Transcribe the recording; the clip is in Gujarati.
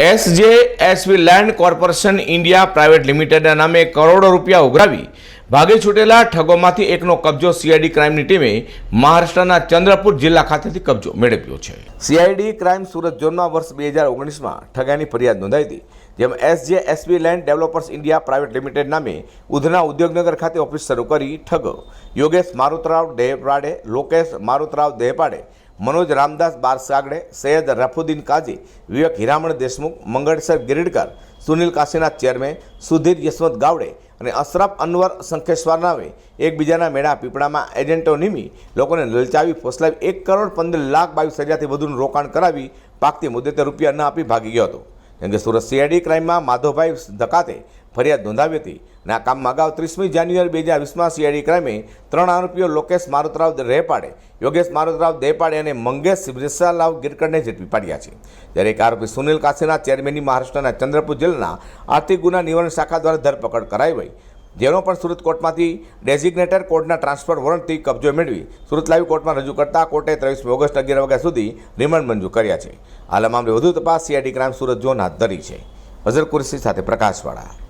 SJ SV land corporation India private લિમિટેડના નામે કરોડો રૂપિયા ઉઘરાવી ભાગે છૂટેલા ઠગોમાંથી એકનો કબજો સીઆઈડી ક્રાઇમની ટીમે મહારાષ્ટ્રના ચંદ્રપુર જિલ્લા ખાતેથી કબજો મેળવ્યો છે. સીઆઈડી ક્રાઇમ સુરત ઝોનમાં વર્ષ બે હજાર ઓગણીસમાં ઠગાની ફરિયાદ નોંધાઈ હતી, જેમાં SJ SV land developers India private limited નામે ઉધના ઉદ્યોગનગર ખાતે ઓફિસ શરૂ કરી ઠગો. યોગેશ મારુતરાવ દેહપાડે લોકેશ મારુતરાવ દેહપાડે મનોજ રામદાસ બારસાગડે, સૈયદ રફુદ્દીન કાજી, વિવેક હિરામણ દેશમુખ, મંગળસર ગિરીડકર, સુનિલ કાશીનાથ ચેરમેન, સુધીર યશવંત ગાવડે અને અશરફ અનવર શંખેશ્વર નામે એકબીજાના મેળા પીપળામાં એજન્ટો નિમી લોકોને લલચાવી ફોસલાવી એક કરોડ પંદર લાખ બાવીસ હજારથી વધુનું રોકાણ કરાવી પાકતી મુદ્દે રૂપિયા ન આપી ભાગી ગયો હતો. કેમ કે સુરત સીઆઈડી ક્રાઇમમાં માધવભાઈ ધકાતે ફરિયાદ નોંધાવી હતી. અને આ કામમાં અગાઉ ત્રીસમી જાન્યુઆરી બે હજાર વીસમાં સીઆઈડી ક્રાઇમે ત્રણ આરોપીઓ લોકેશ મારુતરાવ રેપાડે, યોગેશ મારુતરાવ દેપાડે અને મંગેશ રિસાલાવ ગિરકરને ઝડપી પાડ્યા છે. જ્યારે એક આરોપી સુનિલ કાસીના ચેરમેનની મહારાષ્ટ્રના ચંદ્રપુર જિલ્લાના આર્થિક ગુના નિવારણ શાખા દ્વારા ધરપકડ કરાઈ હોય જેનો પણ સુરત કોર્ટમાંથી ડેઝિગ્નેટર કોર્ટના ટ્રાન્સફર વોરંટથી કબજો મેળવી સુરત લાઈવ કોર્ટમાં રજૂ કરતા કોર્ટે ત્રેવીસમી ઓગસ્ટ અગિયાર વાગ્યા સુધી રિમાન્ડ મંજૂર કર્યા છે. હાલ મામલે વધુ તપાસ સીઆઈડી ક્રાઇમ સુરત ઝોન હાથ ધરી છે. અઝર કુરસી સાથે પ્રકાશવાળા.